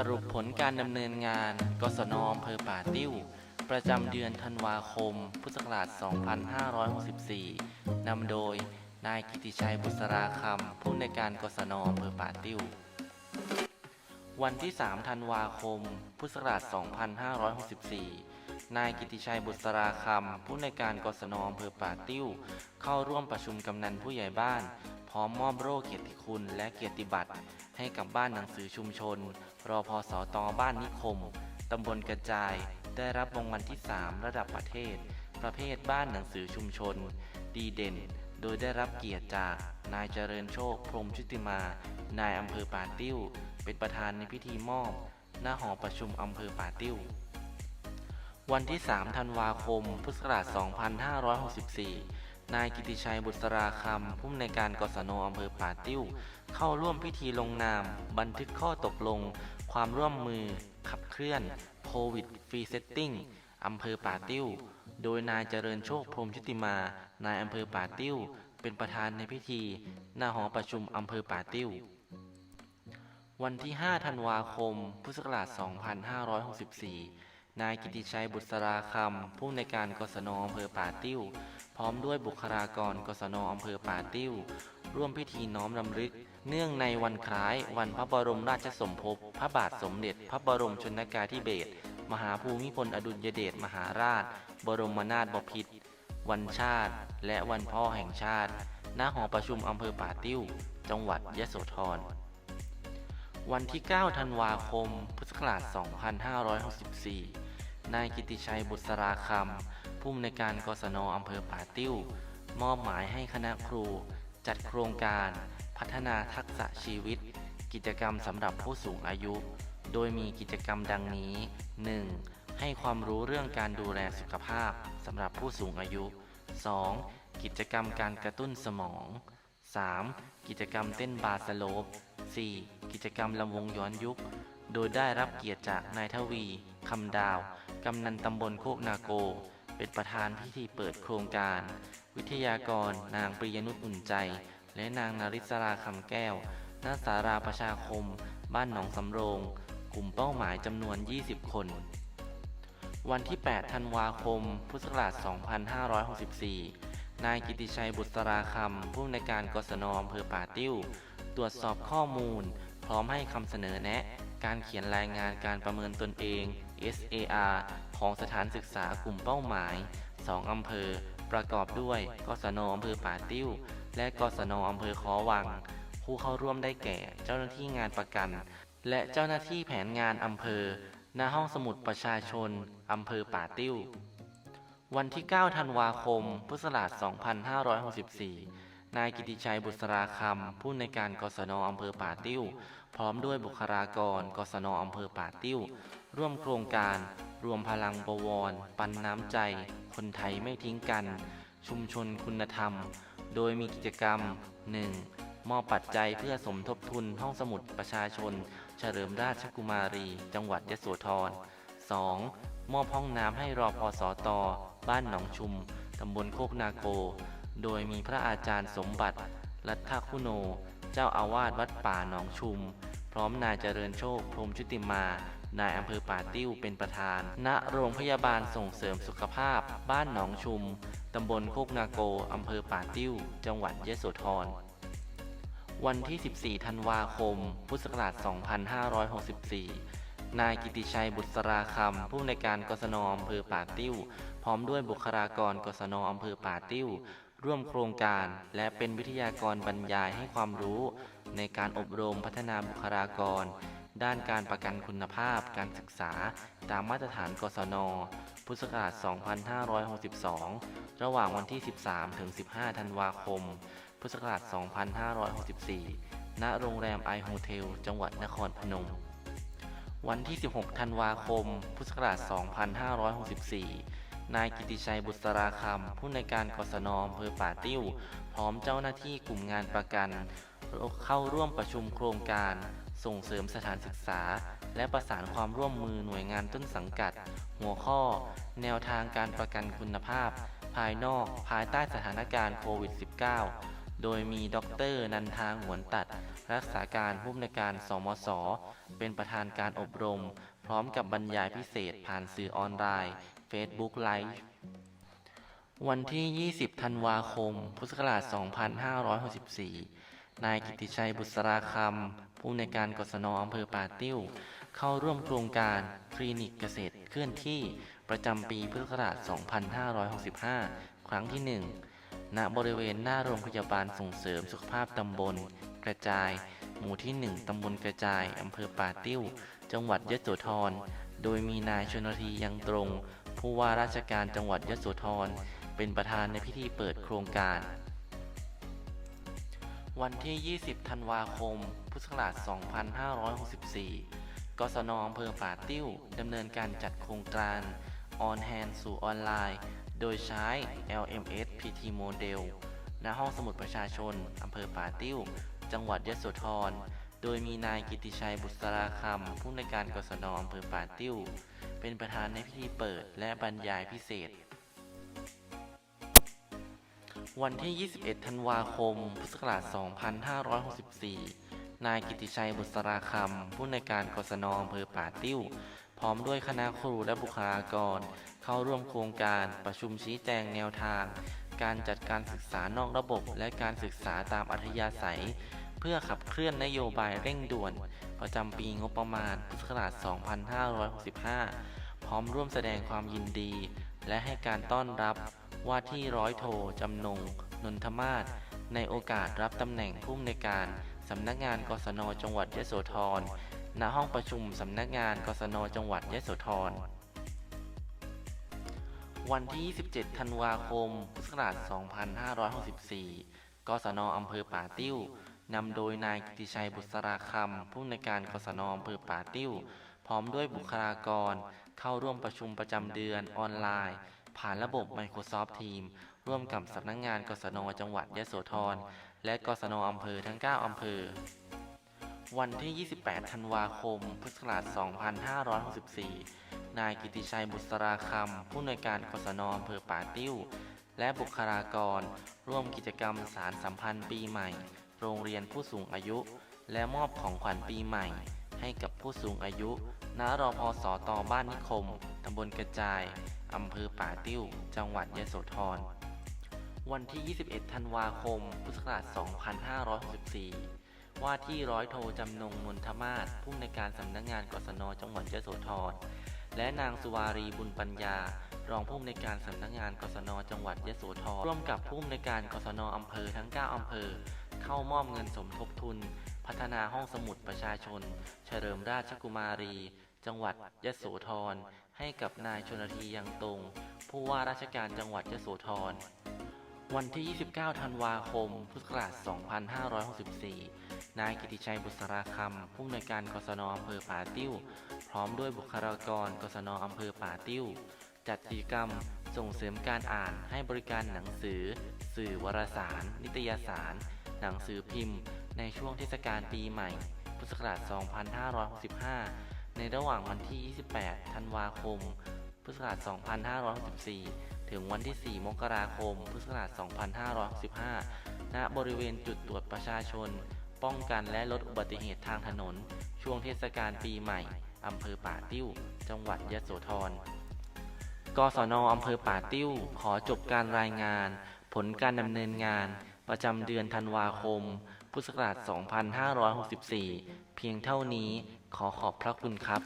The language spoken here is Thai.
สรุปผลการดำเนินงานกศนอำเภอป่าติ้ว ประจำเดือนธันวาคม พุทธศักราช 2564 นำโดย นายกิติชัยบุษราคำ ผู้ในการกศนอำเภอป่าติ้ว วันที่ 3 ธันวาคม พุทธศักราช 2564 นายกิติชัยบุษราคำ ผู้ในการกศนอำเภอป่าติ้ว เข้าร่วมประชุมกำนันผู้ใหญ่บ้าน พร้อมมอบโล่เกียรติคุณและเกียรติบัตรให้กับบ้านหนังสือชุมชน รอพอสอตอบ้านนิคม ตำบลกระจาย ได้รับรางวัลที่ 3 ระดับประเทศ ประเภทบ้านหนังสือชุมชน ดีเด่น โดยได้รับเกียรติจาก นายเจริญโชค พรมชุติมา นายอำเภอป่าติ้ว เป็นประธานในพิธีมอบ หน้าหอประชุมอำเภอป่าติ้ว วันที่ 3 ธันวาคม พุทธศักราช 2564นายกิติชัยบุษราคำผู้อำนวยการกศนอำเภอป่าติ้ว เข้าร่วมพิธีลงนาม บันทึกข้อตกลง ความร่วมมือขับเคลื่อนโควิดฟรีเซตติ้งอำเภอป่าติ้ว โดยนายเจริญโชคพรมชุติมา นายอำเภอป่าติ้ว เป็นประธานในพิธีหน้าหอประชุมอำเภอป่าติ้ว วันที่ 5 ธันวาคม พุทธศักราช 2564 นายกิติชัยบุษรสราคำผู้ในการกศนอำเภอป่าติ้ว พร้อมด้วยบุคลากรกศนอำเภอป่าติ้ว ร่วมพิธีน้อมรำลึก เนื่องในวันคล้าย วันพระบรมราชสมภพ พระบาทสมเด็จ พระบรมชนกาธิเบศรมหาภูมิพลอดุลยเดชมหาราช บรมนาถบพิตรวันชาติ และวันพ่อแห่งชาติ ณ หอประชุมอำเภอป่าติ้ว จังหวัดยะโสธร วันที่ 9 ธันวาคม พุทธศักราช 2564 นายกิติชัยบุษราคำผู้อำนวยการกศนอำเภอป่าติ้ว มอบหมายให้คณะครู จัดโครงการพัฒนาทักษะชีวิต กิจกรรมสำหรับผู้สูงอายุ โดยมีกิจกรรมดังนี้ 1. ให้ความรู้เรื่องการดูแลสุขภาพสำหรับผู้สูงอายุ 2. กิจกรรมการกระตุ้นสมอง 3. กิจกรรมเต้นบาสโลป 4. กิจกรรมลำวงย้อนยุค โดยได้รับเกียรติจากนายทวี คำดาว กำนันตำบลโคกนาโก เป็นประธานพิธีเปิดโครงการ วิทยากร นางปริยนุชอุ่นใจ และนางนาริศราคำแก้วณสาราประชาคม บ้านหนองสำโรง กลุ่มเป้าหมายจำนวน 20 คน วันที่ 8 ธันวาคม พุทธศักราช 2564 นายกิติชัยบุษราคำผู้อำนวยการกศนอำเภอป่าติ้ว ตรวจสอบข้อมูล พร้อมให้คำเสนอแนะการเขียนรายงานการประเมินตนเอง SAR ของสถานศึกษากลุ่มเป้าหมาย 2 อำเภอ ประกอบด้วย กศนอำเภอป่าติ้ว และกศนอำเภอขอวัง ผู้เข้าร่วมได้แก่ เจ้าหน้าที่งานประกัน และเจ้าหน้าที่แผนงานอำเภอ ณ ห้องสมุดประชาชน อำเภอป่าติ้ว วันที่ 9 ธันวาคม พุทธศักราช 2564 นายกิติชัยบุษราคำผู้ในการกศนอำเภอป่าติ้ว พร้อมด้วยบุคลากรกศนอำเภอป่าติ้ว ร่วมโครงการ รวมพลังบวร ปันน้ำใจ คนไทยไม่ทิ้งกัน ชุมชนคุณธรรม โดยมีกิจกรรม 1. มอบปัจจัยเพื่อสมทบทุนห้องสมุดประชาชน เฉลิมราชกุมารี จังหวัดยโสธร 2. มอบห้องน้ำให้รอพอสอตอบ้านหนองชุม ตำบลโคกนาโก โดยมีพระอาจารย์สมบัติ รัตถคุโน เจ้าอาวาสวัดป่าหนองชุม พร้อมนายเจริญโชคพรมชุติมานายอำเภอป่าติ้วเป็นประธาน ณ โรงพยาบาลส่งเสริมสุขภาพ บ้านหนองชุม ตำบลโคกนาโก อำเภอป่าติ้ว จังหวัดยโสธร วันที่ 14 ธันวาคม พุทธศักราช 2564 นายกิติชัยบุษราคำ ผู้ในการกศนอำเภอป่าติ้ว พร้อมด้วยบุคลากรกศนอำเภอป่าติ้ว ร่วมโครงการและเป็นวิทยากรบรรยายให้ความรู้ ในการอบรมพัฒนาบุคลากร ด้านการประกันคุณภาพการศึกษา ตามมาตรฐานกศน พุทธศักราช 2562 ระหว่างวันที่ 13 ถึง 15 ธันวาคม พุทธศักราช 2564 ณ โรงแรมไอโฮเทล จังหวัดนครพนม วันที่ 16 ธันวาคม พุทธศักราช 2564 นายกิติชัยบุษราคำผู้ในการกศนอำเภอป่าติ้ว พร้อมเจ้าหน้าที่กลุ่มงานประกัน เข้าร่วมประชุมโครงการ ส่งเสริมสถานศึกษา และประสานความร่วมมือหน่วยงานต้นสังกัด หัวข้อ แนวทางการประกันคุณภาพ ภายนอกภายใต้สถานการณ์โควิด -19 โดยมีดรนันทางหวนตัด รักษาการผู้อำนวยการสมศเป็นประธานการอบรม พร้อมกับบรรยายพิเศษผ่านสื่อออนไลน์ Facebook Live วันที่ 20 ธันวาคม พุทธศักราช 2564 นายกิติชัยบุษราคำ ผู้ในการกศนอำเภอป่าติ้ว เข้าร่วมโครงการคลินิกเกษตรเคลื่อนที่ประจำปีพุทธศักราช 2565 ครั้งที่ 1 ณ บริเวณหน้าโรงพยาบาลส่งเสริมสุขภาพตำบล กระจาย หมู่ที่ 1 ตำบลกระจาย อำเภอป่าติ้ว จังหวัดยะโสธร โดยมีนายชนทียังตรง ผู้ว่าราชการจังหวัดยโสธร เป็นประธานในพิธีเปิดโครงการ วันที่ 20 ธันวาคม พุทธศักราช 2564กศนอำเภอป่าติ้วดำเนินการจัดโครงการ On Hand สู่ออนไลน์ โดยใช้ LMS PT Model ณห้องสมุดประชาชนอำเภอป่าติ้ว จังหวัดยโสธร โดยมีนายกิติชัยบุษราคำผู้ในการกศนอำเภอป่าติ้ว เป็นประธานในพิธีเปิดและบรรยายพิเศษ วันที่ 21 ธันวาคม พุทธศักราช 2564 นายกิติชัยบุษราคำผู้ในการกศนอำเภอป่าติ้ว พร้อมด้วยคณะครูและบุคลากร เข้าร่วมโครงการประชุมชี้แจงแนวทาง การจัดการศึกษานอกระบบและการศึกษาตามอัธยาศัย เพื่อขับเคลื่อนนโยบายเร่งด่วน ประจำปีงบประมาณพุทธศักราช 2565 พร้อมร่วมแสดงความยินดี และให้การต้อนรับว่าที่ร้อยโทจำนง นนทมาศในโอกาสรับตำแหน่งผู้อำนวยการสำนักงานกศนจังหวัดยโสธร ณ ห้องประชุมสำนักงานกศนจังหวัดยโสธร วันที่ 27 ธันวาคม พุทธศักราช 2564 กศนอำเภอป่าติ้ว นำโดยนายกิติชัยบุษราคำผู้อำนการกศนอำเภอป่าติ้ว พร้อมด้วยบุคลากร เข้าร่วมประชุมประจำเดือนออนไลน์ ผ่านระบบ Microsoft Teams ร่วมกับสำนักงานกศนจังหวัดยะโสธร และกศนอำเภอทั้ง 9 อำเภอ วันที่ 28 ธันวาคม พุทธศักราช 2564 นายกิติชัยบุษราคำผู้อำนการกศนอำเภอป่าติ้ว และบุคลากร ร่วมกิจกรรมสารสัมพันธ์ปีใหม่ โรงเรียนผู้สูงอายุ และมอบของขวัญปีใหม่ ให้กับผู้สูงอายุ ณรอพสตบ้านนิคม ตำบลกระจาย อำเภอป่าติ้ว จังหวัดยโสธร วันที่ 21 ธันวาคม พุทธศักราช 2564 ว่าที่ร้อยโทจำนงนนทมาศผู้อำนการสำนักงานกศนจังหวัดยโสธร และนางสุวารีบุญปัญญารองผู้อำนวยการสำนักงานกศนจังหวัดยะโสธรร่วมกับผู้อำนวยการกศนอำเภอทั้ง 9 อำเภอ เข้ามอบเงินสมทบทุน พัฒนาห้องสมุดประชาชน เฉลิมราชกุมารี จังหวัดยโสธร ให้กับนายชนทียังตรง ผู้ว่าราชการจังหวัดยโสธร วันที่ 29 ธันวาคม พุทธศักราช 2564 นายกิติชัยบุษราคำผู้อำนวยการกศนอำเภอป่าติ้ว พร้อมด้วยบุคลากรกศนอำเภอป่าติ้ว จัดกิจกรรมส่งเสริมการอ่านให้บริการหนังสือ สื่อวารสาร นิตยสาร หนังสือพิมพ์ ในช่วงเทศกาลปีใหม่ พุทธศักราช 2565 ในระหว่างวันที่ 28 ธันวาคม พุทธศักราช 2564 ถึงวันที่ 4 มกราคม พุทธศักราช 2565 ณ บริเวณจุดตรวจประชาชน ป้องกันและลดอุบัติเหตุทางถนน ช่วงเทศกาลปีใหม่ อำเภอป่าติ้ว จังหวัดยะโสธรกศนอำเภอป่าติ้ว ขอจบการรายงาน ผลการดำเนินงาน ประจำเดือนธันวาคม พุทธศักราช 2564 เพียงเท่านี้ขอขอบพระคุณครับ